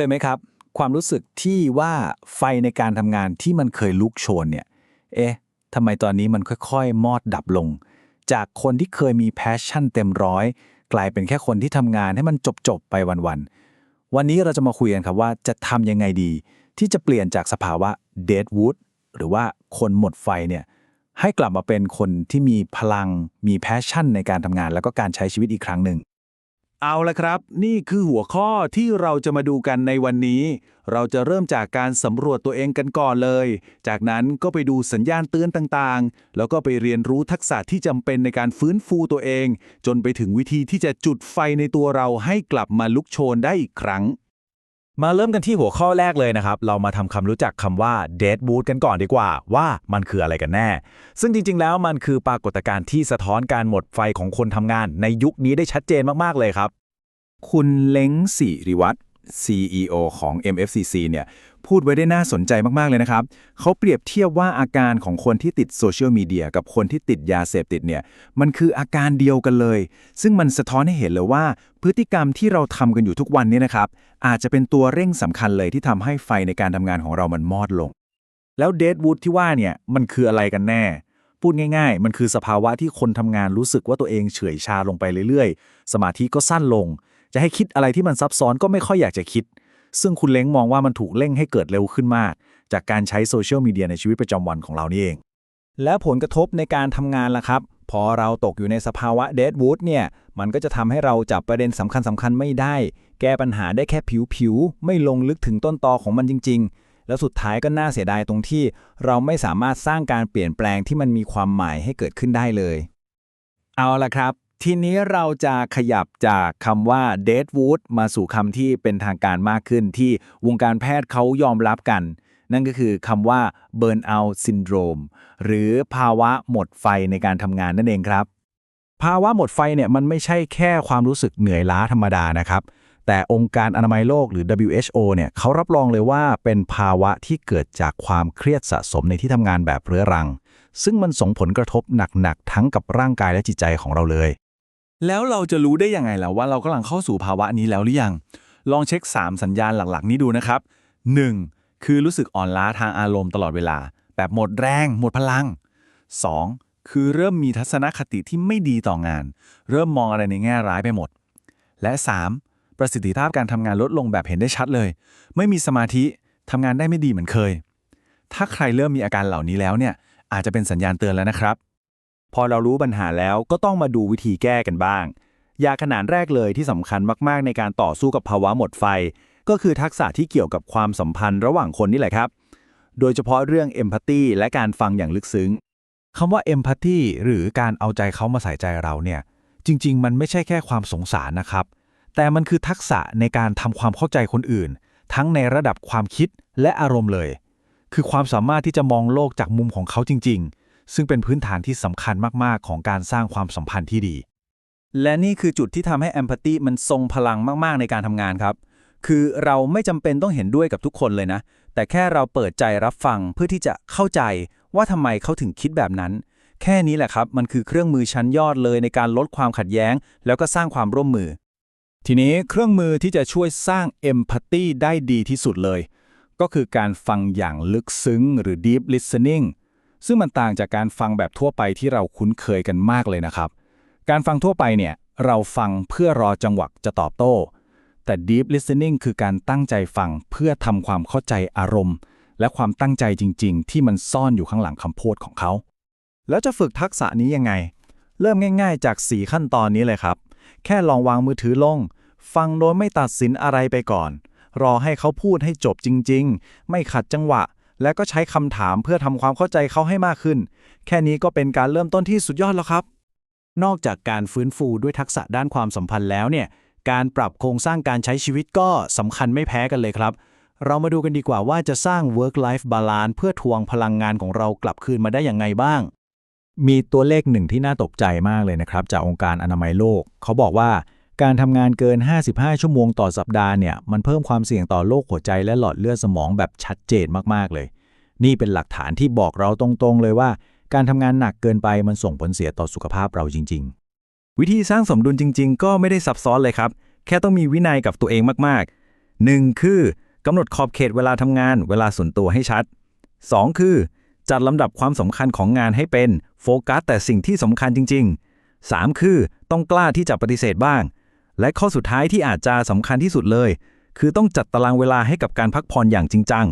เคยไหมครับ ความรู้สึกที่ว่าไฟในการทำงานที่มันเคยลุกโชนเนี่ย เอ๊ะทำไมตอนนี้มันค่อยๆ มอดดับลง จากคนที่เคยมีแพชชั่นเต็มร้อย กลายเป็นแค่คนที่ทำงานให้มันจบๆไปวันๆ วันนี้เราจะมาคุยกันครับว่าจะทำยังไงดี ที่จะเปลี่ยนจากสภาวะ dead wood หรือว่าคนหมดไฟเนี่ยให้กลับมาเป็นคนที่มีพลัง มีแพชชั่นในการทำงาน แล้วก็การใช้ชีวิตอีกครั้งหนึ่ง เอาละครับ นี่คือหัวข้อที่เราจะมาดูกันในวันนี้ เราจะเริ่มจากการสำรวจตัวเองกันก่อนเลย จากนั้นก็ไปดูสัญญาณเตือนต่างๆ แล้วก็ไปเรียนรู้ทักษะที่จำเป็นในการฟื้นฟูตัวเอง จนไปถึงวิธีที่จะจุดไฟในตัวเราให้กลับมาลุกโชนได้อีกครั้ง มาเริ่มกันที่หัวข้อแรกเลยนะครับ เรามาทำความรู้จักคำว่า dead wood กันก่อนดีกว่าว่ามันคืออะไรกันแน่ ซึ่งจริง ๆ แล้วมันคือปรากฏการณ์ที่สะท้อนการหมดไฟของคนทำงานในยุคนี้ได้ชัดเจนมาก ๆ เลยครับ คุณเล้งสิริวัตร CEO ของ MFCC เนี่ยพูดไว้ได้น่าสนใจมากๆเลยนะครับ เขาเปรียบเทียบว่าอาการของคนที่ติดโซเชียลมีเดียกับคนที่ติดยาเสพติดเนี่ยมันคืออาการเดียวกันเลย ซึ่งมันสะท้อนให้เห็นเลยว่า พฤติกรรมที่เราทำกันอยู่ทุกวันนี้นะครับ อาจจะเป็นตัวเร่งสำคัญเลยที่ทำให้ไฟในการทำงานของเรามันมอดลง แล้วเดดวูดที่ว่าเนี่ยมันคืออะไรกันแน่พูดง่ายๆ มันคือสภาวะที่คนทำงานรู้สึกว่าตัวเองเฉื่อยชาลงไปเรื่อยๆ สมาธิก็สั้นลง จะให้คิดอะไรที่มันซับซ้อนก็ไม่ค่อยอยากจะคิด ซึ่งคุณเล้งมองว่ามันถูกเร่งให้เกิดเร็วขึ้นมาก จากการใช้โซเชียลมีเดียในชีวิตประจำวันของเรานี่เอง แล้วผลกระทบในการทำงานล่ะครับ พอเราตกอยู่ในสภาวะ dead wood เนี่ย มันก็จะทำให้เราจับประเด็นสำคัญสำคัญๆไม่ได้ แก้ปัญหาได้แค่ผิวๆไม่ลงลึกถึงต้นตอของมันจริง ๆแล้วสุดท้ายก็น่าเสียดายตรงที่เราไม่สามารถสร้างการเปลี่ยนแปลงที่มันมีความหมายให้เกิดขึ้นได้เลย เอาละครับ ทีนี้เราจะขยับจากคำว่า dead wood มาสู่คำที่เป็นทางการมากขึ้นที่วงการแพทย์เขายอมรับกัน นั่นก็คือคำว่า burnout syndrome หรือภาวะหมดไฟในการทำงานนั่นเองครับ ภาวะหมดไฟเนี่ยมันไม่ใช่แค่ความรู้สึกเหนื่อยล้าธรรมดานะครับ แต่องค์การอนามัยโลกหรือ WHO เนี่ยเขารับรองเลยว่าเป็นภาวะที่เกิดจากความเครียดสะสมในที่ทำงานแบบเรื้อรัง ซึ่งมันส่งผลกระทบหนักๆทั้งกับร่างกายและจิตใจของเราเลย แล้วเราจะรู้ได้ยังไงล่ะว่าเรากำลังเข้าสู่ภาวะนี้แล้วหรือยัง ลองเช็ค 3 สัญญาณหลักๆ นี้ดูนะครับ 1. คือรู้สึกอ่อนล้าทางอารมณ์ตลอดเวลา แบบหมดแรง หมดพลัง 2. คือเริ่มมีทัศนคติที่ไม่ดีต่องาน เริ่มมองอะไรในแง่ร้ายไปหมด และ 3. ประสิทธิภาพการทำงานลดลงแบบเห็นได้ชัดเลย ไม่มีสมาธิทำงานได้ไม่ดีเหมือนเคย ถ้าใครเริ่มมีอาการเหล่านี้แล้วเนี่ยอาจจะเป็นสัญญาณเตือนแล้วนะครับ พอเรารู้ปัญหาแล้วก็ต้องมาดูวิธีแก้กันบ้าง ยาขนานแรกเลยที่สำคัญมากๆ ในการต่อสู้กับภาวะหมดไฟ ก็คือทักษะที่เกี่ยวกับความสัมพันธ์ระหว่างคนนี่แหละครับ โดยเฉพาะเรื่องเอมพัตตีและการฟังอย่างลึกซึ้งคำว่าเอมพัตตีหรือการเอาใจเขามาใส่ใจเราเนี่ยจริง ๆ มันไม่ใช่แค่ความสงสารนะครับ แต่มันคือทักษะในการทำความเข้าใจคนอื่น ทั้งในระดับความคิดและอารมณ์เลย คือความสามารถที่จะมองโลกจากมุมของเขาจริง ๆ ซึ่งเป็นพื้นฐานที่สำคัญมากๆ ของการสร้างความสัมพันธ์ที่ดี และนี่คือจุดที่ทำให้ Empathy มันทรงพลังมากๆ ในการทำงานครับ คือเราไม่จำเป็นต้องเห็นด้วยกับทุกคนเลยนะ แต่แค่เราเปิดใจรับฟังเพื่อที่จะเข้าใจว่าทำไมเขาถึงคิดแบบนั้น แค่นี้แหละครับ มันคือเครื่องมือชั้นยอดเลยในการลดความขัดแย้ง แล้วก็สร้างความร่วมมือ ทีนี้เครื่องมือที่จะช่วยสร้าง Empathy ได้ดีที่สุดเลย ก็คือการฟังอย่างลึกซึ้งหรือ Deep Listening ซึ่งมันต่างจากการฟังแบบทั่วไปที่เราคุ้นเคยกันมากเลยนะครับ การฟังทั่วไปเนี่ยเราฟังเพื่อรอจังหวะจะตอบโต้ แต่ deep listening คือการตั้งใจฟังเพื่อทำความเข้าใจอารมณ์ และความตั้งใจจริง ๆ ที่มันซ่อนอยู่ข้างหลังคำพูดของเขา แล้วจะฝึกทักษะนี้ยังไง เริ่มง่าย ๆ จาก 4 ขั้นตอนนี้เลยครับ แค่ลองวางมือถือลง ฟังโดยไม่ตัดสินอะไรไปก่อน รอให้เขาพูดให้จบจริง ๆ ไม่ขัดจังหวะ และก็ใช้คำถามเพื่อทำความเข้าใจเขาให้มากขึ้น แค่นี้ก็เป็นการเริ่มต้นที่สุดยอดแล้วครับ นอกจากการฟื้นฟูด้วยทักษะด้านความสัมพันธ์แล้วเนี่ย การปรับโครงสร้างการใช้ชีวิตก็สำคัญไม่แพ้กันเลยครับ เรามาดูกันดีกว่าว่าจะสร้าง work life balance เพื่อทวงพลังงานของเรากลับคืนมาได้อย่างไงบ้าง มีตัวเลขหนึ่งที่น่าตกใจมากเลยนะครับ จากองค์การอนามัยโลก เขาบอกว่า การทำงานเกิน 55 ชั่วโมงต่อสัปดาห์เนี่ย มันเพิ่มความเสี่ยงต่อโรคหัวใจและหลอดเลือดสมองแบบชัดเจนมาก ๆ เลย นี่เป็นหลักฐานที่บอกเราตรงๆ เลยว่า การทำงานหนักเกินไปมันส่งผลเสียต่อสุขภาพเราจริง ๆ วิธีสร้างสมดุลจริง ๆ ก็ไม่ได้ซับซ้อนเลยครับ แค่ต้องมีวินัยกับตัวเองมากๆ 1. คือกำหนดขอบเขตเวลาทำงาน เวลาส่วนตัวให้ชัด 2. คือ จัดลำดับความสำคัญของงานให้เป็นโฟกัสแต่สิ่งที่สำคัญจริง ๆ 3. คือต้องกล้าที่จะปฏิเสธบ้าง และข้อสุดท้ายที่อาจจะสำคัญที่สุดเลย คือต้องจัดตารางเวลาให้กับการพักผ่อนอย่างจริงจัง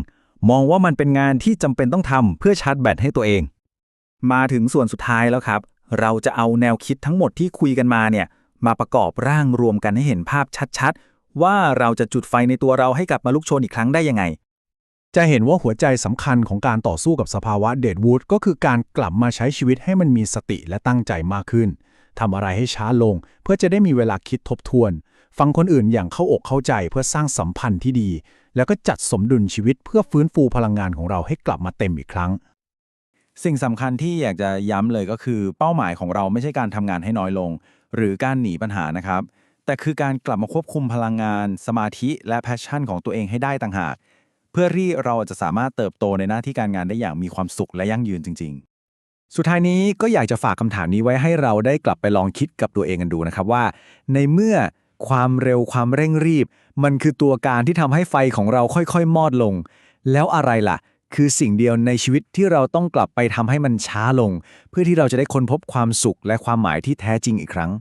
มองว่ามันเป็นงานที่จำเป็นต้องทำเพื่อชาร์จแบตให้ตัวเอง มาถึงส่วนสุดท้ายแล้วครับ เราจะเอาแนวคิดทั้งหมดที่คุยกันมาเนี่ย มาประกอบร่างรวมกันให้เห็นภาพชัดๆ ว่าเราจะจุดไฟในตัวเราให้กลับมาลุกโชนอีกครั้งได้ยังไง จะเห็นว่าหัวใจสำคัญของการต่อสู้กับสภาวะเดดวูดก็คือการกลับมาใช้ชีวิตให้มันมีสติและตั้งใจมากขึ้น ทำอะไรให้ช้าลง เพื่อจะได้มีเวลาคิดทบทวน ฟังคนอื่นอย่างเข้าอกเข้าใจเพื่อสร้างสัมพันธ์ที่ดี แล้วก็จัดสมดุลชีวิตเพื่อฟื้นฟูพลังงานของเราให้กลับมาเต็มอีกครั้ง สิ่งสำคัญที่อยากจะย้ำเลยก็คือ เป้าหมายของเราไม่ใช่การทำงานให้น้อยลง หรือการหนีปัญหานะครับ แต่คือการกลับมาควบคุมพลังงาน สมาธิ และแพชชั่นของตัวเองให้ได้ต่างหาก เพื่อที่เราจะสามารถเติบโตในหน้าที่การงานได้อย่างมีความสุขและยั่งยืนจริง ๆ สุดท้ายนี้ก็อยากจะฝากคำถามนี้ไว้ให้เราได้กลับไปลองคิดกับตัวเองกันดูนะครับว่า ในเมื่อความเร็วความเร่งรีบ มันคือตัวการที่ทำให้ไฟของเราค่อยๆ มอดลง แล้วอะไรล่ะ คือสิ่งเดียวในชีวิตที่เราต้องกลับไปทำให้มันช้าลง เพื่อที่เราจะได้ค้นพบความสุขและความหมายที่แท้จริงอีกครั้ง